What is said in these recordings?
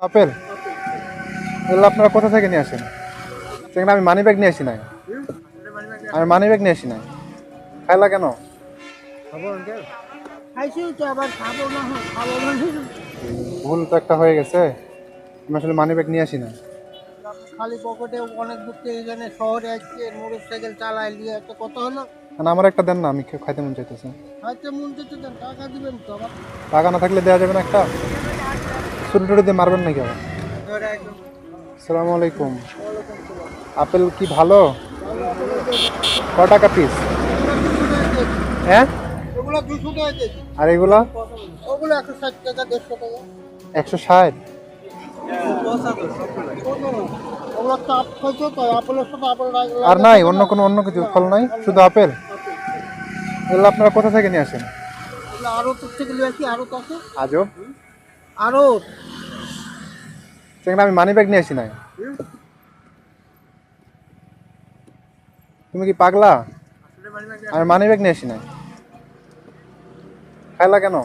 Apple এগুলো আপনারা কোথা থেকে নিয়ে আসেন? সেখানে আমি মানি ব্যাগ নিয়ে আসি নাই। আমি মানি ব্যাগ নিয়ে আসি নাই। খাইলা কেন? ভুল তো একটা হয়ে গেছে। আমি আসলে মানি ব্যাগ নিয়ে আসি না খালি পকেটে অনেক দূর থেকে এখানে শহরে আসছে মোটর সাইকেল চালায় নিয়ে একটা কত হলো। না আমার একটা দেন না আমি খাইতে মন চাইতেছে। হয়তো মন টাকা দিবেন তো টাকা না থাকলে দেওয়া যাবে না একটা? ছুটি দিয়ে মারবেন নাকি আবার? একদম আলাইকুম। আপেল কি ভালো? ক টাকা পিস হ্যাঁ? আর এগুলা? ওগুলো একশো ষাট আর নাই অন্য কোনো অন্য কিছু ফল নাই? শুধু আপেল? এগুলো আপনারা কোথা থেকে নিয়ে আসেন? আরও থেকে আরও আছে। আজব। আরও সেখানে আমি মানি ব্যাগ নিয়ে আসি নাই। তুমি কি পাগলা? আমি মানি ব্যাগ নিয়ে আসি নাই। খাইলা কেন?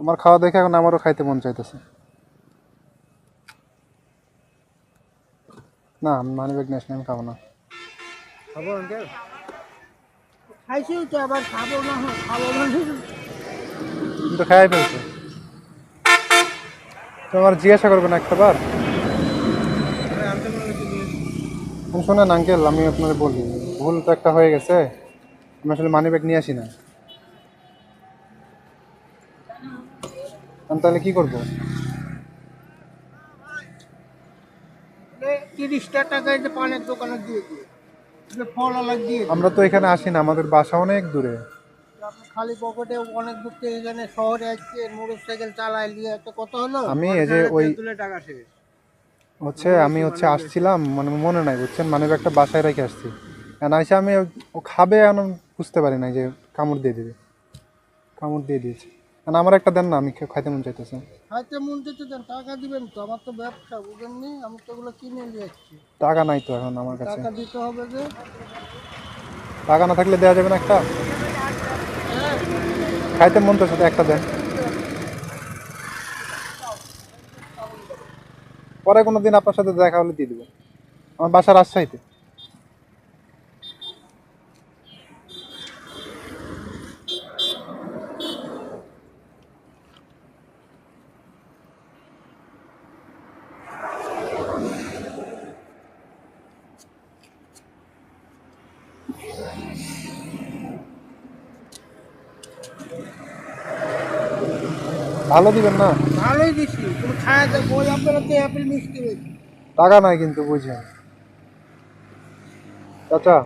তোমার খাওয়া দেখে এখন আমারও খাইতে মন চাইতেছে। না আমি মানি ব্যাগ নিয়ে আমি খাব না। খাব আঙ্কেল খাইছি তো আবার খাব না খাব না। তো খাই ফেলছো। তোমার জিজ্ঞাসা করবে না একটা বার আমি শোনেন আঙ্কেল আমি আপনাকে বলি ভুল তো একটা হয়ে গেছে। আমি আসলে মানি ব্যাগ নিয়ে আসি না। আমি তাহলে কি করব? তিরিশটা টাকায় যে পানের দোকানে দিয়ে দিয়ে যে। আমরা তো এখানে আসি না আমাদের বাসা অনেক দূরে। আপনি খালি পকেটে অনেক দূর থেকে এখানে শহরে আসছে মোটর সাইকেল চালায় নিয়ে একটা কত হলো? আমি এই যে ওই টাকা শেষ। হচ্ছে আমি হচ্ছে আসছিলাম মানে মনে নাই বুঝছেন? মানে একটা বাসায় রেখে আসছি। আইসা আমি ও খাবে বুঝতে পারি না যে কামড় দিয়ে দিবে। কামড় দিয়ে দিয়েছে। কারণ আমার একটা দেন না আমি খাইতে মন চাইতেছে। হয়তো মন যেতে দেন টাকা দিবেন তো আমার তো ব্যবসা বুঝেননি? আমি তো ওগুলো কিনে নিয়ে যাচ্ছি টাকা নাই তো এখন আমার কাছে। টাকা দিতে হবে যে। টাকা না থাকলে দেওয়া যাবে না একটা? খাইতে মন তো সাথে একটা দেন। পরে কোনো দিন আপনার সাথে দেখা হলে দিয়ে দিব। আমার বাসা রাজশাহীতে। ভালো দিবেন না? ভালোই দিছি তুমি খাওয়া দাও বই আপনারা তো অ্যাপেল মিষ্টি হয়েছে টাকা নাই কিন্তু বুঝেন। চাচা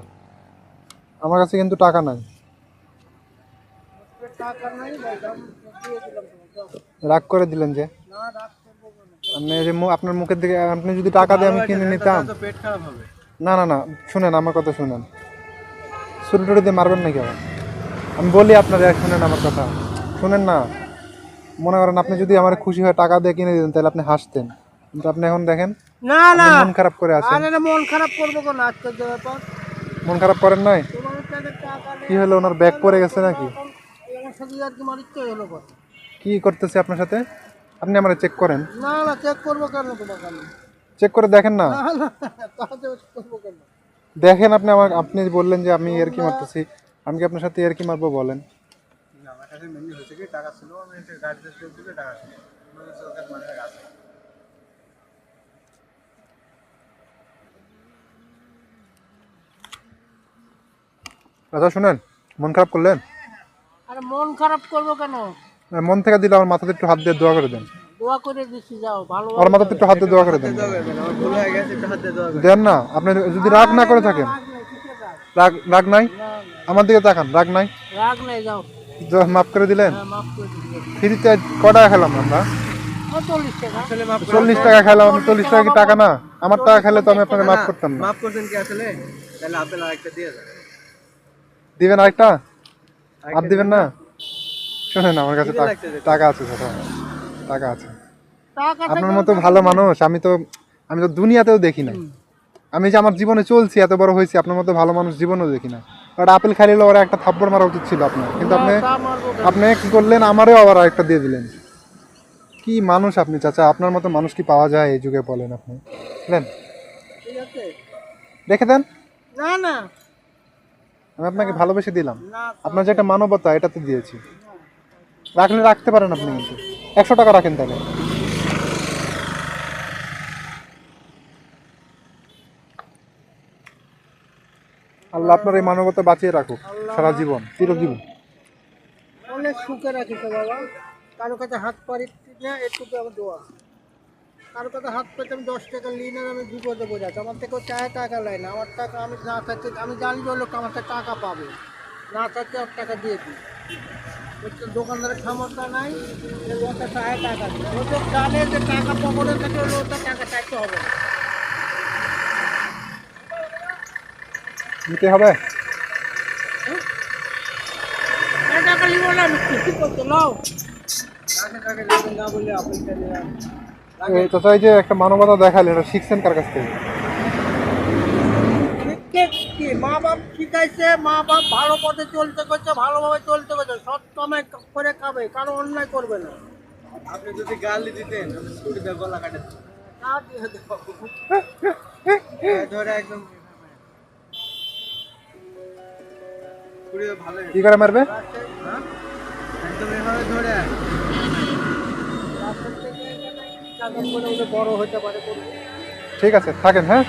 আমার কাছে কিন্তু টাকা নাই। রাগ করে দিলেন যে? আপনার মুখের দিকে আপনি যদি টাকা দিয়ে আমি কিনে নিতাম। না না না শুনেন আমার কথা শুনেন। ছুটি টুটি দিয়ে মারবেন নাকি আবার? আমি বলি আপনার এক শুনেন আমার কথা। শুনেন না। মনে করেন আপনি যদি আমার খুশি হয়ে টাকা দিয়ে কিনে দিতেন তাহলে আপনি হাসতেন। কিন্তু আপনি এখন দেখেন না না। মন খারাপ করে আছেন। আরে না, মন খারাপ করব কেন? আজকের ব্যাপার। মন খারাপ করেন নাই? কি হলো ওনার ব্যাগ পড়ে গেছে নাকি? কি করতেছে আপনার সাথে? আপনি আমার চেক করেন। না না চেক করব কেন চেক করে দেখেন না। দেখেন আপনি আমার আপনি বললেন যে আমি এর কি মারতেছি। আমি কি আপনার সাথে এর কি মারবো বলেন? আমার কাছে মেনলি হয়েছে কি টাকা ছিল আমি একটা গাড়িতে চলে দিলে টাকা ছিল। মানে আছে। আচ্ছা শুনেন মন খারাপ করলেন? আরে মন খারাপ করব কেন? মন থেকে দিলে আমার মাথাতে একটু হাত দিয়ে দোয়া করে দেন। দোয়া করে দিচ্ছি যাও ভালো আমার মাথাতে একটু হাত দিয়ে করে দেন। দেন না আপনি যদি রাগ না করে থাকেন। রাগ রাগ নাই? আমার দিকে তাকান রাগ নাই? রাগ নাই যাও। মাফ করে দিলেন? হ্যাঁ মাফ করে দিচ্ছি ফ্রিতে ক টাকা। খেলাম আমরা চল্লিশ টাকা খেলাম আমি চল্লিশ টাকা কি টাকা না? আমার টাকা খেলে তো আমি আপনাকে মাফ করতাম না। মাফ করছেন কি আসলে? তাহলে আপেল আরেকটা দিয়ে দিবেন আরেকটা? আর দিবেন না? শোনেন আমার কাছে টাকা- টাকা আছে টাকা আছে। আপনার মতো ভালো মানুষ আমি তো আমি তো দুনিয়াতেও দেখি নাই। আমি যে আমার জীবনে চলছি এত বড় হয়েছি আপনার মতো ভালো মানুষ জীবনেও দেখি না ওটা আপেল খাইলে ওরা একটা থাপ্পড় মারা উচিত ছিল আপনার। কিন্তু আপনি? আপনি কি করলেন? আমারও আবার একটা দিয়ে দিলেন। কি মানুষ আপনি চাচা? আপনার মতো মানুষ কি পাওয়া যায় এই যুগে বলেন আপনি। আছে। রেখে দেন। না না। আমি আপনাকে ভালোবেসে দিলাম। আপনার যে একটা মানবতা এটা তো দিয়েছি। রাখলে রাখতে পারেন আপনি কিন্তু। একশো টাকা রাখেন তাহলে। আল্লাহ আপনার এই মানবতা বাঁচিয়ে রাখুক, সারা জীবন, চিরজীবন। অনেক সুখে রাখিস বাবা। কারও কাছে হাত পারি না এটুকু আমার দোয়া। কারও কাছে হাত পেতে আমি দশ টাকা নিই না, আমি বিপদে বোঝাচ্ছি আমার থেকেও চায় টাকা নেয় না। আমার টাকা আমি না থাকতে, আমি জানি যে লোক আমার কাছে টাকা পাবে। না থাকতে ওর টাকা দিয়ে দিই। দোকানদারের ক্ষমতা নাই লোকটা চায় টাকা দিই তো জানে যে টাকা পকেটে থেকে লোকটা টাকা চাইতে হবে না। নিতে হবে এই টাকা নিব না আমি কি করতে নাও টাকা টাকা নেবেন না বলে আপনাকে নিলাম এই চাচা এই যে একটা মানবতা দেখালেন এটা শিখছেন কার কাছ থেকে? কি মা বাপ শিখাইছে মা বাপ ভালো পথে চলতে করছে ভালোভাবে চলতে করছে সৎ কামে করে খাবে কারও অন্যায় করবে না আপনি যদি গালি দিতেন ছুটি দিয়ে গলা কাটে ধরে একদম হতে পারে মারবে ঠিক আছে থাকেন হ্যাঁ?